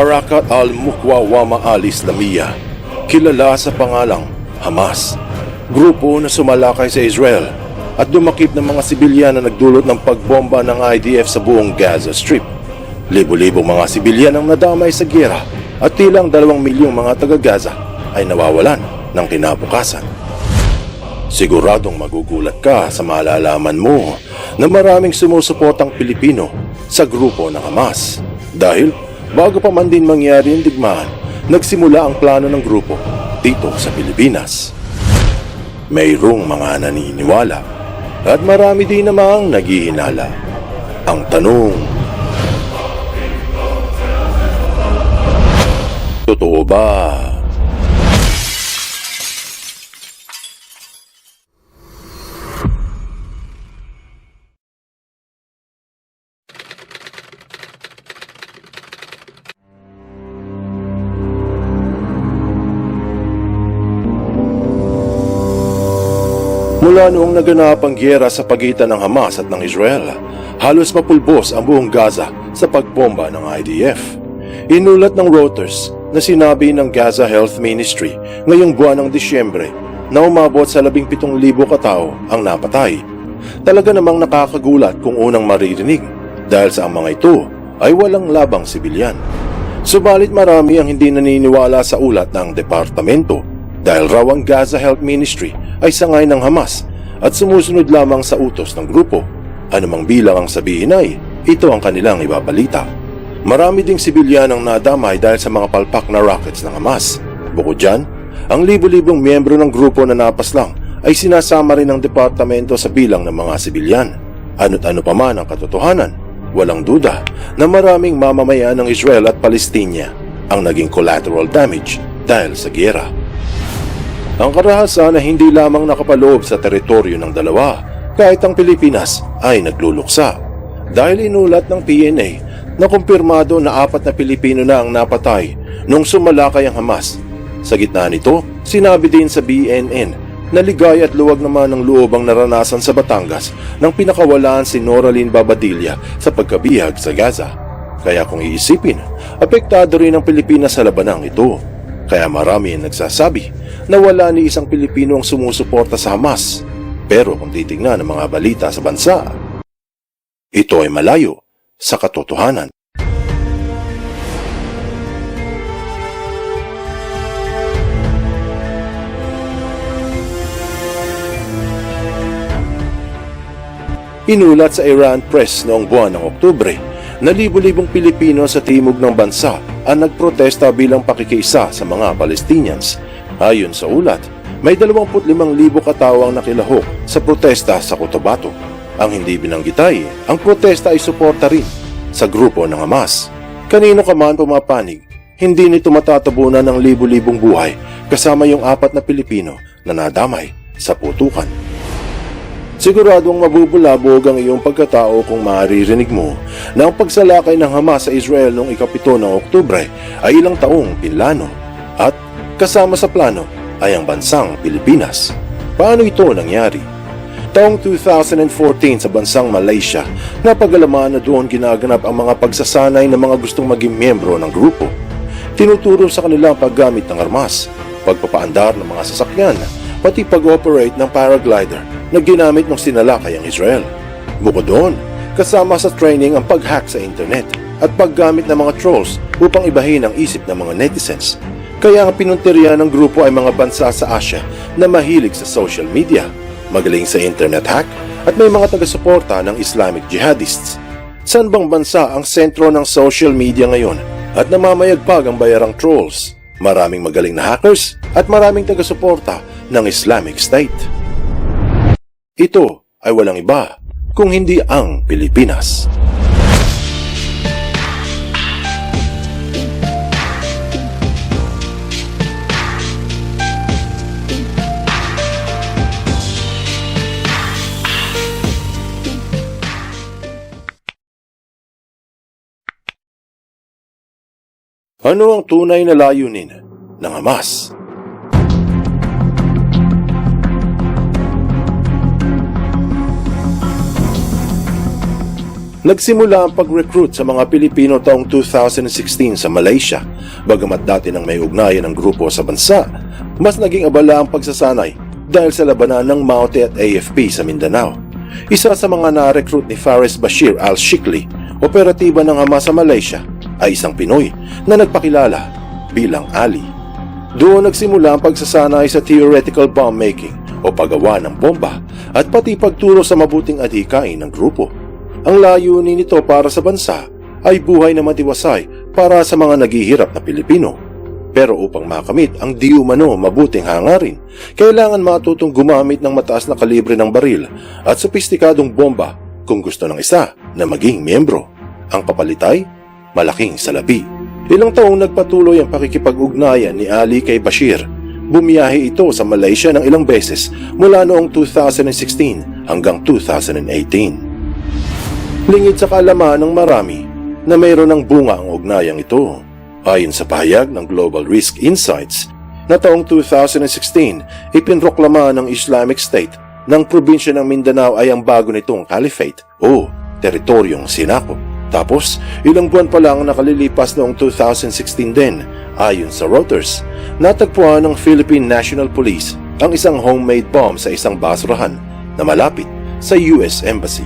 Harakat al-Mukwa Wama al-Islamiyah, kilala sa pangalang Hamas. Grupo na sumalakay sa Israel at dumakip ng mga sibilyan na nagdulot ng pagbomba ng IDF sa buong Gaza Strip. Libo-libong mga sibilyan ang nadamay sa gera at tilang dalawang milyong mga taga-Gaza ay nawawalan ng kinabukasan. Siguradong magugulat ka sa malalaman mo na maraming sumusuportang Pilipino sa grupo ng Hamas. Dahil bago pa man din mangyari ang digmaan, nagsimula ang plano ng grupo dito sa Pilipinas. Mayroong mga naniniwala at marami din namang naghihinala. Ang tanong, Totoo ba? Mula noong naganap ang gyera sa pagitan ng Hamas at ng Israel, halos mapulbos ang buong Gaza sa pagbomba ng IDF. Inulat ng Reuters na sinabi ng Gaza Health Ministry ngayong buwan ng Disyembre na umabot sa 17,000 katao ang napatay. Talaga namang nakakagulat kung unang maririnig dahil sa mga ito ay walang labang sibilyan. Subalit marami ang hindi naniniwala sa ulat ng departamento dahil raw ang Gaza Health Ministry ay sangay ng Hamas at sumusunod lamang sa utos ng grupo. Anumang bilang ang sabihin ay, ito ang kanilang ibabalita. Marami ding sibilyan ang nadamay dahil sa mga palpak na rockets ng Hamas. Bukod dyan, ang libo-libong miyembro ng grupo na napaslang ay sinasama rin ng departamento sa bilang ng mga sibilyan. Ano't ano pa man ang katotohanan, walang duda na maraming mamamayan ng Israel at Palestina ang naging collateral damage dahil sa giyera. Ang karahasan na hindi lamang nakapaloob sa teritoryo ng dalawa, kahit ang Pilipinas ay nagluluksa. Dahil inulat ng PNA na kumpirmado na apat na Pilipino na ang napatay nung sumalakay ang Hamas. Sa gitna nito, sinabi din sa BNN na ligay at luwag naman ng loob ang naranasan sa Batangas nang pinakawalaan si Noraline Babadilla sa pagkabihag sa Gaza. Kaya kung iisipin, apektado rin ang Pilipinas sa labanang ito. Kaya marami ang nagsasabi na wala ni isang Pilipino ang sumusuporta sa Hamas. Pero kung titignan ang mga balita sa bansa, ito ay malayo sa katotohanan. Inulat sa Iran Press noong buwan ng Oktubre na libo-libong Pilipino sa timog ng bansa ang nagprotesta bilang pakikiisa sa mga Palestinians. Ayon sa ulat, may 25,000 katao ang nakilahok sa protesta sa Cotabato. Ang hindi binanggit ay, ang protesta ay suporta rin sa grupo ng Hamas. Kanino ka man pumapanig, hindi nito matatabunan ng libo-libong buhay kasama yung apat na Pilipino na nadamay sa putukan. Siguradong mabubulabog ang iyong pagkatao kung maririnig mo na ang pagsalakay ng Hamas sa Israel noong ikapito ng Oktubre ay ilang taong pinlano kasama sa plano ay ang bansang Pilipinas. Paano ito nangyari? Taong 2014 sa bansang Malaysia, napagalaman na doon ginaganap ang mga pagsasanay ng mga gustong maging miyembro ng grupo. Tinuturo sa kanila ang paggamit ng armas, pagpapaandar ng mga sasakyan, pati pag-operate ng paraglider na ginamit ng sinalakay ang Israel. Bukod doon, kasama sa training ang pag-hack sa internet at paggamit ng mga trolls upang ibahin ang isip ng mga netizens. Kaya ang pinunteriya ng grupo ay mga bansa sa Asia na mahilig sa social media, magaling sa internet hack at may mga taga-suporta ng Islamic jihadists. San bang bansa ang sentro ng social media ngayon at namamayagpag ang bayarang trolls? Maraming magaling na hackers at maraming taga-suporta ng Islamic State. Ito ay walang iba kung hindi ang Pilipinas. Ano ang tunay na layunin ng Hamas? Nagsimula ang pag-recruit sa mga Pilipino taong 2016 sa Malaysia. Bagamat dati nang may ugnayan ng grupo sa bansa, mas naging abala ang pagsasanay dahil sa labanan ng Maute at AFP sa Mindanao. Isa sa mga na-recruit ni Faris Bashir al-Shikli, operatiba ng Hamas sa Malaysia, ay isang Pinoy na nagpakilala bilang Ali. Doon nagsimula ang pagsasanay sa theoretical bomb making o paggawa ng bomba at pati pagturo sa mabuting adhikain ng grupo. Ang layunin nito para sa bansa ay buhay na matiwasay para sa mga naghihirap na Pilipino. Pero upang makamit ang di umano mabuting hangarin, kailangan matutong gumamit ng mataas na kalibre ng baril at sopistikadong bomba kung gusto ng isa na maging miyembro. Ang papalitay, malaking salapi. Ilang taong nagpatuloy ang pakikipag-ugnayan ni Ali kay Bashir. Bumiyahe ito sa Malaysia ng ilang beses mula noong 2016 hanggang 2018. Lingid sa kaalaman ng marami na mayroon ng bunga ang ugnayang ito. Ayon sa pahayag ng Global Risk Insights, na taong 2016, ipinroklama ng Islamic State ng probinsya ng Mindanao ay ang bago nitong caliphate o teritoryong sinakop. Tapos, ilang buwan pa lang nakalilipas noong 2016 din, ayon sa Reuters, natagpuan ng Philippine National Police ang isang homemade bomb sa isang basurahan na malapit sa US Embassy.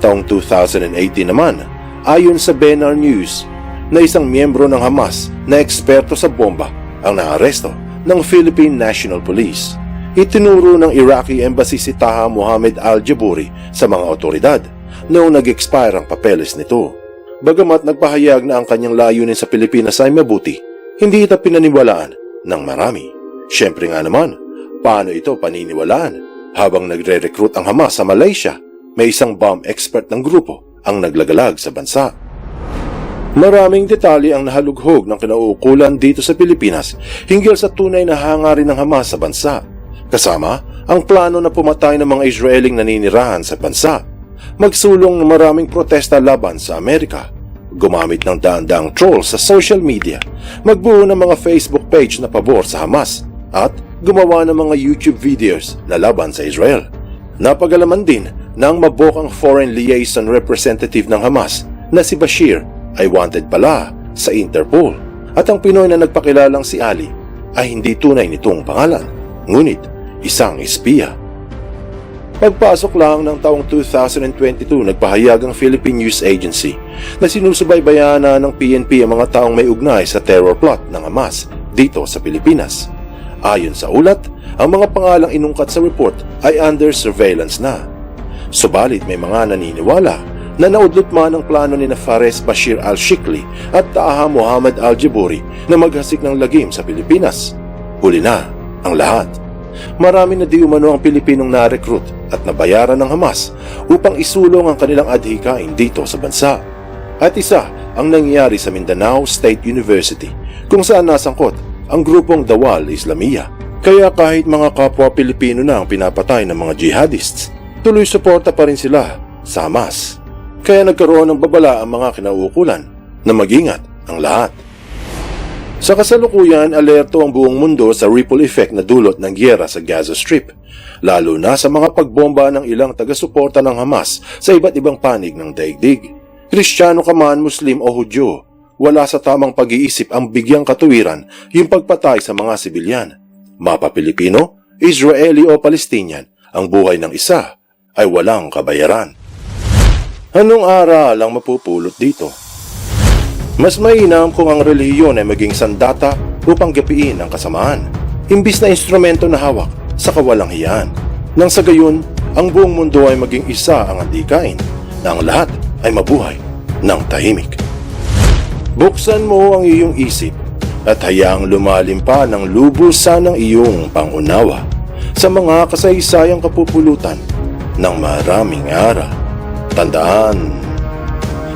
Taong 2018 naman, ayon sa Benar News, na isang miyembro ng Hamas na eksperto sa bomba ang naaresto ng Philippine National Police. Itinuro ng Iraqi Embassy si Taha Mohammed Al-Jaburi sa mga otoridad noong nag-expire ang papeles nito. Bagamat nagpahayag na ang kanyang layunin sa Pilipinas ay mabuti, hindi ito pinaniwalaan ng marami. Siyempre nga naman, paano ito paniniwalaan? Habang nagre-recruit ang Hamas sa Malaysia, may isang bomb expert ng grupo ang naglagalag sa bansa. Maraming detalye ang nahalughog ng kinauukulan dito sa Pilipinas hinggil sa tunay na hangarin ng Hamas sa bansa. Kasama ang plano na pumatay ng mga Israeling naninirahan sa bansa. Magsulong ng maraming protesta laban sa Amerika. Gumamit ng daan-daang trolls sa social media. Magbuo ng mga Facebook page na pabor sa Hamas. At gumawa ng mga YouTube videos na laban sa Israel. Napagalaman din ng mabokang foreign liaison representative ng Hamas na si Bashir ay wanted pala sa Interpol at ang Pinoy na nagpakilalang si Ali ay hindi tunay nitong pangalan, ngunit isang espiya. Pagpasok lang ng taong 2022, nagpahayag ang Philippine News Agency na sinusubaybayan na ng PNP ang mga taong may ugnay sa terror plot ng Hamas dito sa Pilipinas. Ayon sa ulat, ang mga pangalang inungkat sa report ay under surveillance na. Subalit may mga naniniwala na naudlot man ang plano ni Fares Bashir al-Shikli at Taha Muhammad al-Jaburi na maghasik ng lagim sa Pilipinas. Huli na ang lahat. Marami na di umano ang Pilipinong na-recruit at nabayaran ng Hamas upang isulong ang kanilang adhikain dito sa bansa. At isa ang nangyayari sa Mindanao State University kung saan nasangkot ang grupong Dawal Islamia. Kaya kahit mga kapwa Pilipino na ang pinapatay ng mga jihadists, tuloy suporta pa rin sila sa Hamas. Kaya nagkaroon ng babala ang mga kinauukulan na magingat ang lahat. Sa kasalukuyan, alerto ang buong mundo sa ripple effect na dulot ng gyera sa Gaza Strip, lalo na sa mga pagbomba ng ilang taga-suporta ng Hamas sa iba't ibang panig ng daigdig. Kristiyano ka man, Muslim o Hudyo, wala sa tamang pag-iisip ang bigyang katuwiran yung pagpatay sa mga sibilyan. Mapa Pilipino, Israeli o Palestinian, ang buhay ng isa ay walang kabayaran. Anong aral ang mapupulot dito? Mas mainam kung ang relihiyon ay maging sandata upang gapiin ang kasamaan, imbis na instrumento na hawak sa kawalang hiyan. Nang sa gayon, ang buong mundo ay maging isa ang andikain na ang lahat ay mabuhay ng tahimik. Buksan mo ang iyong isip at hayaang lumalim pa ng lubusan ng iyong pangunawa sa mga kasaysayang kapupulutan ng maraming araw. Tandaan,